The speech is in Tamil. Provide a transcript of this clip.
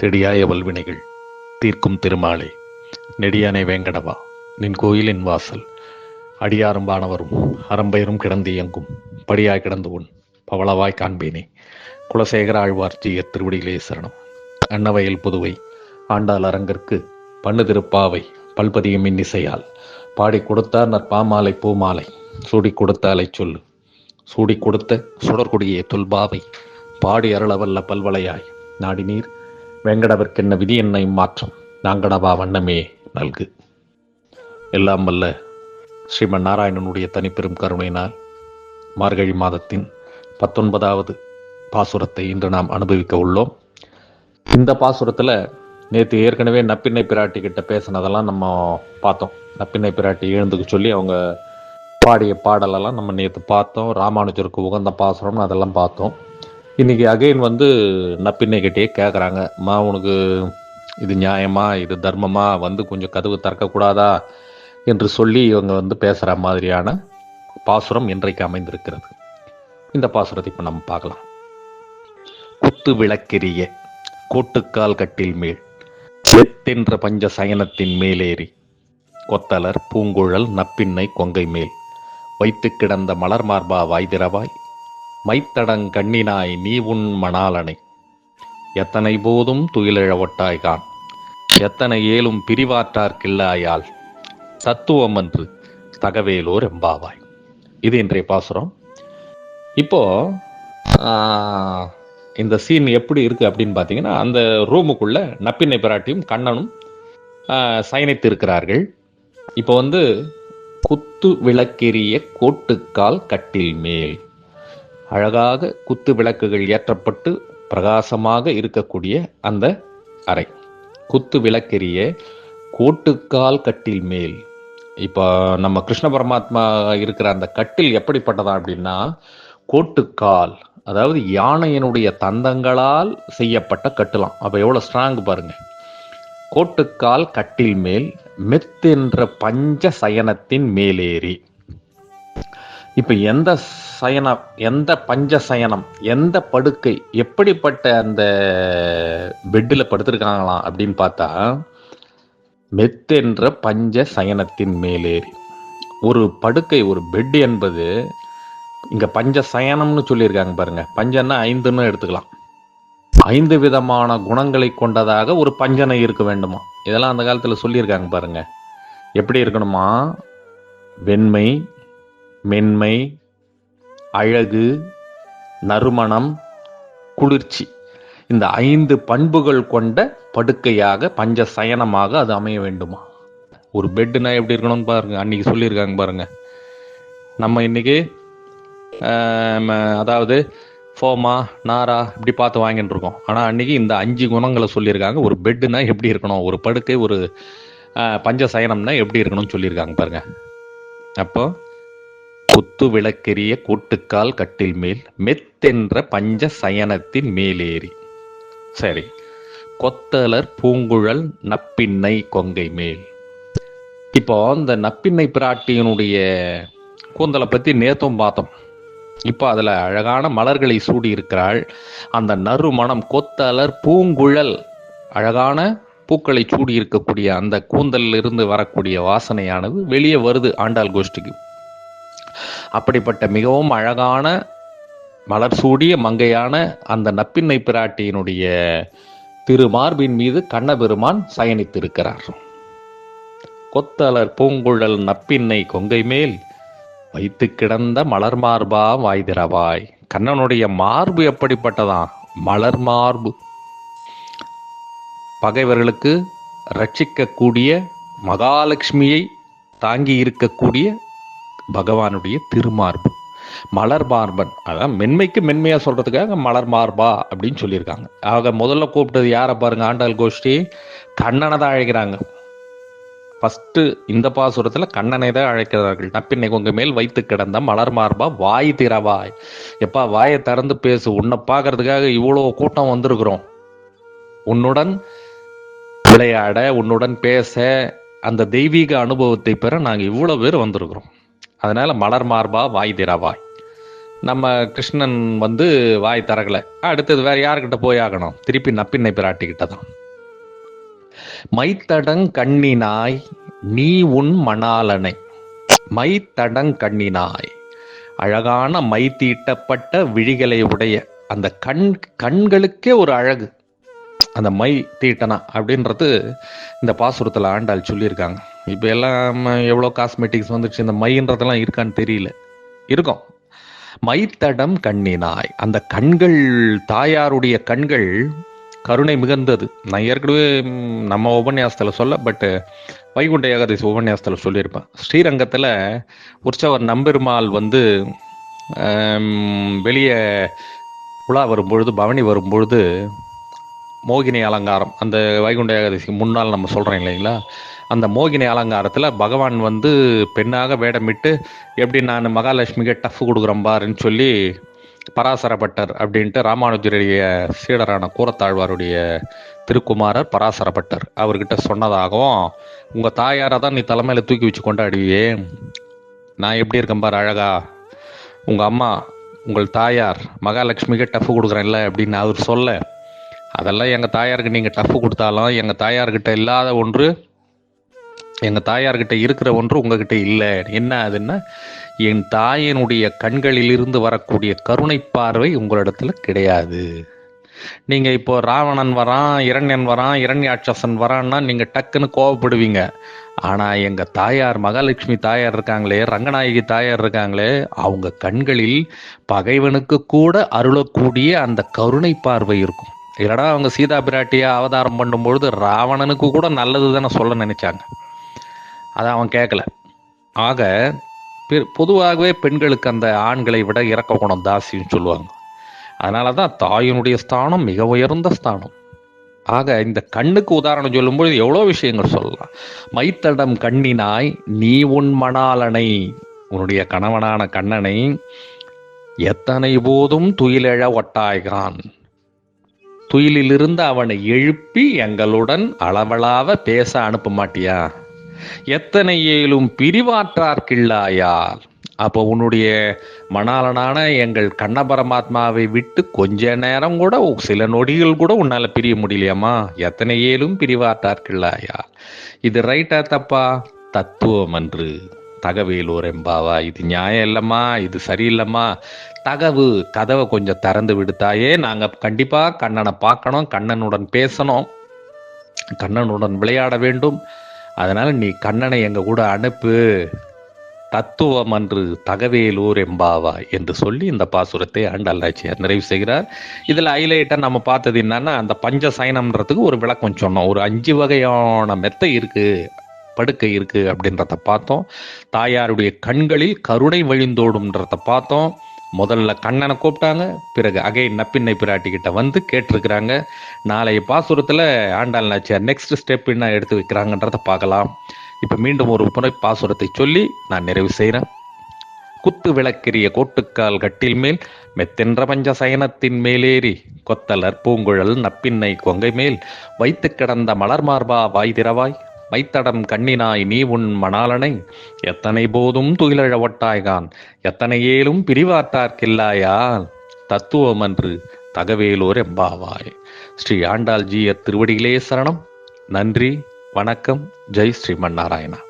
செடியாய வல்வினைகள் தீர்க்கும் திருமாலே. நெடியானை வேங்கடவா நின் கோயிலின் வாசல். அடியாரும் அறம்பயரும் கிடந்து இயங்கும். படியாய் கிடந்து உன் பவளவாய் காண்பேனே. குலசேகர ஆழ்வார் ஜிய திருவடிகளே சரணம். அன்னவயல் புதுவை ஆண்டாள் அரங்கிற்கு பண்ணு திருப்பாவை பல்பதியும் இன்னிசையால் பாடி கொடுத்தார் நற்பாமாலை பூமாலை சூடி கொடுத்தாலை சொல்லு. சூடி கொடுத்த சுடர்கொடியே தொல்பாவை பாடி அருளவல்ல பல்வளையாய். நாடினீர் வெங்கடவர்க்கென்ன விதி என்னை மாற்றம். நாங்கடவா வண்ணமே நல்கு. எல்லாம் வல்ல ஸ்ரீமன் நாராயணனுடைய தனிப்பெரும் கருணையினால் மார்கழி மாதத்தின் பத்தொன்பதாவது பாசுரத்தை இன்று நாம் அனுபவிக்க உள்ளோம். இந்த பாசுரத்தில் நேற்று ஏற்கனவே நப்பிண்ணை பிராட்டி கிட்ட பேசினதெல்லாம் நம்ம பார்த்தோம். நப்பிண்ணை பிராட்டி எழுந்துக்க சொல்லி அவங்க பாடிய பாடலெல்லாம் நம்ம நேற்று பார்த்தோம். ராமானுஜருக்கு உகந்த பாசுரம்னு அதெல்லாம் பார்த்தோம். இன்றைக்கி அகைன் வந்து நப்பின்னைக்கிட்டே கிட்டேயே கேட்குறாங்க மா உனக்கு இது நியாயமா? இது தர்மமா? வந்து கொஞ்சம் கதவு திறக்கக்கூடாதா? என்று சொல்லி இவங்க வந்து பேசுகிற மாதிரியான பாசுரம் இன்றைக்கு அமைந்திருக்கிறது. இந்த பாசுரத்தை இப்போ நம்ம பார்க்கலாம். குத்து விளக்கெரிய கோட்டுக்கால் கட்டில் மேல் செத்தென்ற பஞ்ச சயனத்தின் மேலேறி கொத்தலர் பூங்குழல் நப்பின்னை கொங்கை மேல் வைத்து கிடந்த மலர் மார்பா வாய்திரவாய் மைத்தடங் கண்ணினாய் நீ உன் மணாலனை. எத்தனை போதும் துயிலிழவட்டாய்கான் எத்தனை ஏலும் பிரிவாற்றார் சத்துவம் தத்துவம் என்று தகவேலோர் எம்பாவாய். இது இன்றைய பாசுரம். இப்போ இந்த சீன் எப்படி இருக்கு அப்படின்னு பார்த்தீங்கன்னா அந்த ரூமுக்குள்ள நப்பினை பிராட்டியும் கண்ணனும் சயனித்து இருக்கிறார்கள் இப்போ வந்து குத்து விளக்கெரிய கோட்டுக்கால் கட்டில் மேல். அழகாக குத்து விளக்குகள் ஏற்றப்பட்டு பிரகாசமாக இருக்கக்கூடிய அந்த அறை. குத்து விளக்கெரிய கோட்டுக்கால் கட்டில் மேல். இப்போ நம்ம கிருஷ்ண பரமாத்மா இருக்கிற அந்த கட்டில் எப்படிப்பட்டதா அப்படின்னா கோட்டுக்கால் அதாவது யானையினுடைய தந்தங்களால் செய்யப்பட்ட கட்டுலாம். அப்போ எவ்வளோ ஸ்ட்ராங் பாருங்க. கோட்டுக்கால் கட்டில் மேல் மெத்தென்ற பஞ்ச சயனத்தின் மேலேறி. இப்போ எந்த சயனம் எந்த பஞ்ச சயனம் எந்த படுக்கை எப்படிப்பட்ட அந்த பெட்டில் படுத்திருக்காங்களாம் அப்படின்னு பார்த்தா மெத்தென்ற பஞ்ச சயனத்தின் மேலேறி. ஒரு படுக்கை ஒரு பெட் என்பது இங்கே பஞ்ச சயனம்னு சொல்லியிருக்காங்க பாருங்க. பஞ்சன்னா ஐந்துன்னு எடுத்துக்கலாம். ஐந்து விதமான குணங்களை கொண்டதாக ஒரு பஞ்சனை இருக்க வேண்டுமா? இதெல்லாம் அந்த காலத்தில் சொல்லியிருக்காங்க பாருங்க. எப்படி இருக்கணுமா? வெண்மை மென்மை அழகு நறுமணம் குளிர்ச்சி. இந்த ஐந்து பண்புகள் கொண்ட படுக்கையாக பஞ்ச சயனமாக அது அமைய வேண்டுமா? ஒரு பெட்டுனா எப்படி இருக்கணும்னு பாருங்க. அன்னைக்கு சொல்லியிருக்காங்க பாருங்க. நம்ம இன்னைக்கு அதாவது ஃபோமா நாரா இப்படி பார்த்து வாங்கிட்டு இருக்கோம். ஆனால் அன்னைக்கு இந்த அஞ்சு குணங்களை சொல்லியிருக்காங்க. ஒரு பெட்டுனா எப்படி இருக்கணும்? ஒரு படுக்கை ஒரு பஞ்ச சயனம்னா எப்படி இருக்கணும்னு சொல்லியிருக்காங்க பாருங்க. அப்போ குத்து விளக்கெரிய கூட்டுக்கால் கட்டில் மேல் மெத்தென்ற பஞ்ச சயனத்தின் மேலேறி. சரி கொத்தலர் பூங்குழல் நப்பின்னை கொங்கை மேல் இப்போ இந்த நப்பின்னை பிராட்டியினுடைய கூந்தலை பத்தி நேத்தும் பார்த்தோம். இப்போ அதுல அழகான மலர்களை சூடி இருக்கிறாள் அந்த நறுமணம் கொத்தலர் பூங்குழல் அழகான பூக்களை சூடி இருக்கக்கூடிய அந்த கூந்தலில் இருந்து வரக்கூடிய வாசனையானது வெளியே வருது ஆண்டாள் கோஷ்டிக்கு. அப்படிப்பட்ட மிகவும் அழகான மலர் சூடிய மங்கையான அந்த நப்பின்னை பிராட்டியினுடைய திருமார்பின் மீது கண்ணபெருமான் சயனித்திருக்கிறார். கொத்தலர் பூங்குழல் நப்பின்னை கொங்கை மேல் வைத்து கிடந்த மலர் மார்பா வாய்திரவாய். கண்ணனுடைய மார்பு எப்படிப்பட்டதான் மலர் மார்பு. பகைவர்களுக்கு ரட்சிக்கக்கூடிய மகாலட்சுமியை தாங்கி இருக்கக்கூடிய பகவானுடைய திருமார்பு. மலர் மார்பன் அதான் மென்மைக்கு மென்மையா சொல்றதுக்காக மலர் மார்பா அப்படின்னு சொல்லியிருக்காங்க. ஆக முதல்ல கூப்பிட்டது யாரை பாருங்க ஆண்டாள் கோஷ்டி? கண்ணனை தான் அழைக்கிறாங்க. ஃபஸ்ட்டு இந்த பாசுரத்தில் கண்ணனை தான் அழைக்கிறார்கள். நப்பின்னை உங்கள் மேல் வைத்து கிடந்த மலர் மார்பா வாய் திறவாய். எப்பா வாயை திறந்து பேசு உன்னை பார்க்கறதுக்காக இவ்வளோ கூட்டம் வந்திருக்கிறோம். உன்னுடன் விளையாட உன்னுடன் பேச அந்த தெய்வீக அனுபவத்தை பெற நாங்கள் இவ்வளோ பேர் வந்திருக்கிறோம். அதனால மலர் மார்பா வாய் திறவாய். நம்ம கிருஷ்ணன் வந்து வாய் தரகலை அடுத்தது வேற யாருக்கிட்ட போய் ஆகணும்? திருப்பி நப்பின்னை பிராட்டிக்கிட்ட தான் மைத்தடங் கண்ணினாய் நீ உன் மணாலனை. மைத்தடங் கண்ணினாய். அழகான மை தீட்டப்பட்ட விழிகளை உடைய அந்த கண் கண்களுக்கே ஒரு அழகு. அந்த மை தீட்டனா அப்படின்றது இந்த பாசுரத்தில் ஆண்டாள் சொல்லியிருக்காங்க. இப்போ எல்லாம் எவ்வளோ காஸ்மெட்டிக்ஸ் வந்துச்சு இந்த மைன்றதெல்லாம் இருக்கான்னு தெரியல. இருக்கும். மைத்தடம் கண்ணினாய். அந்த கண்கள் தாயாருடைய கண்கள் கருணை மிகுந்தது. நான் ஏற்கனவே நம்ம உபன்யாசத்தில் சொல்ல பட்டு வைகுண்ட ஏகாதசி உபன்யாசத்தில் சொல்லியிருப்பேன். ஸ்ரீரங்கத்தில் உற்சவர் நம்பெருமாள் வந்து வெளியே உலா வரும்பொழுது பவனி வரும்பொழுது மோகினி அலங்காரம். அந்த வைகுண்ட ஏகாதசிக்கு முன்னால் நம்ம சொல்கிறோம் இல்லைங்களா? அந்த மோகினி அலங்காரத்தில் பகவான் வந்து பெண்ணாக வேடமிட்டு எப்படி நான் மகாலட்சுமிக்கு டஃப் கொடுக்குறேன் பாருன்னு சொல்லி பராசரப்பட்டர் அப்படின்ட்டு ராமானுஜருடைய சீடரான கூரத்தாழ்வாருடைய திருக்குமாரர் பராசரப்பட்டர். அவர்கிட்ட சொன்னதாகவும் உங்கள் தாயாரை தான் நீ தலைமையில் தூக்கி வச்சு கொண்டாடுவியே. நான் எப்படி இருக்கேன் பாரு அழகா. உங்கள் அம்மா உங்கள் தாயார் மகாலட்சுமிக்கு டஃப் கொடுக்குறேன்ல அப்படின்னு அவர் சொல்ல அதெல்லாம் எங்கள் தாயாருக்கு நீங்கள் டஃப் கொடுத்தாலும் எங்கள் தாயார்கிட்ட இல்லாத ஒன்று எங்கள் தாயார்கிட்ட இருக்கிற ஒன்று உங்ககிட்ட இல்லை. என்ன அதுன்னா என் தாயினுடைய கண்களிலிருந்து வரக்கூடிய கருணை பார்வை உங்களிடத்துல கிடையாது. நீங்க இப்போ ராவணன் வரான் இரண்யன் வரான் இரண்யாட்சசன் வரான்னா நீங்க டக்குன்னு கோவப்படுவீங்க. ஆனா எங்க தாயார் மகாலட்சுமி தாயார் இருக்காங்களே ரங்கநாயகி தாயார் இருக்காங்களே அவங்க கண்களில் பகைவனுக்கு கூட அருளக்கூடிய அந்த கருணை பார்வை இருக்கும். இல்லடா அவங்க சீதா பிராட்டியா அவதாரம் பண்ணும்பொழுது ராவணனுக்கு கூட நல்லது தானே சொல்ல நினைச்சாங்க. அதை அவன் கேட்கல ஆக பொதுவாகவே பெண்களுக்கு அந்த ஆண்களை விட இறக்க குணம் தாசின்னு சொல்லுவாங்க. அதனால தான் தாயினுடைய ஸ்தானம் மிக உயர்ந்த ஸ்தானம். ஆக இந்த கண்ணுக்கு உதாரணம் சொல்லும்போது எவ்வளோ விஷயங்கள் சொல்லலாம். மைத்தடம் கண்ணினாய் நீ உன் மணாலனை உன்னுடைய கணவனான கண்ணனை எத்தனை போதும் துயிலெழ ஒட்டாய்கிறான். துயிலிலிருந்து அவனை எழுப்பி எங்களுடன் அளவளாவ பேச அனுப்ப மாட்டியா? எத்தனை ஏலும் பிரிவாற்றார்கில்லாயால் அப்போ உன்னுடைய மணாளனான எங்கள் கண்ண பரமாத்மாவை விட்டு கொஞ்ச நேரம் கூட சில நொடிகள் கூட உன்னால் பிரிய முடியலையாமா எத்தனை ஏலும் பிரிவாற்றார்கில்லாயா இது ரைட்டா தப்பா? தத்துவம் அன்று. தகவேலூர் எம்பாவா இது நியாயம் இல்லம்மா இது சரியில்லைம்மா. தகவு கதவை கொஞ்சம் திறந்து விடுத்தாயே நாங்கள் கண்டிப்பாக கண்ணனை பார்க்கணும் கண்ணனுடன் பேசணும். கண்ணனுடன் விளையாட வேண்டும். அதனால் நீ கண்ணனை எங்கள் கூட அனுப்பு. தத்துவம் அன்று தகவேலூர் எம்பாவா என்று சொல்லி இந்த பாசுரத்தை ஆண்டாளாச்சியார் நிறைவு செய்கிறார். இதில் ஹைலைட்டாக நம்ம பார்த்தது என்னன்னா அந்த பஞ்ச சயனம்ன்றதுக்கு ஒரு விளக்கம் சொன்னோம். ஒரு அஞ்சு வகையான மெத்தை இருக்குது படுக்கை இருக்குது அப்படின்றத பார்த்தோம். தாயாருடைய கண்களில் கருணை வழிந்தோடும்ன்றத பார்த்தோம். முதல்ல கண்ணனை கூப்பிட்டாங்க. பிறகு அகை நப்பின்னை பிராட்டி கிட்ட வந்து கேட்டிருக்கிறாங்க. நாளைய பாசுரத்தில் ஆண்டாள் நாச்சியார் நெக்ஸ்ட் ஸ்டெப் என்ன எடுத்து வைக்கிறாங்கன்றத பார்க்கலாம். இப்போ மீண்டும் ஒரு முறை பாசுரத்தை சொல்லி நான் நிறைவு செய்கிறேன் குத்து விளக்கிரிய கோட்டுக்கால் கட்டில் மேல் மெத்தென்ற பஞ்ச சயனத்தின் மேலேறி கொத்தலர் பூங்குழல் நப்பின்னை கொங்கை மேல் வைத்து கிடந்த மலர் மார்பா வாய் திறவாய் மைத்தடம் கண்ணினாய் நீ உன் மணாலனை எத்தனை போதும் துயிலழவட்டாய்கான். எத்தனை ஏலும் பிரிவாட்டார்க்கில்லாயால் தத்துவம் என்று தகவேலோர் எம்பாவாய். ஸ்ரீ ஆண்டாள் ஜீயர் திருவடிகளே சரணம். நன்றி வணக்கம். ஜெய் ஸ்ரீமன் நாராயணா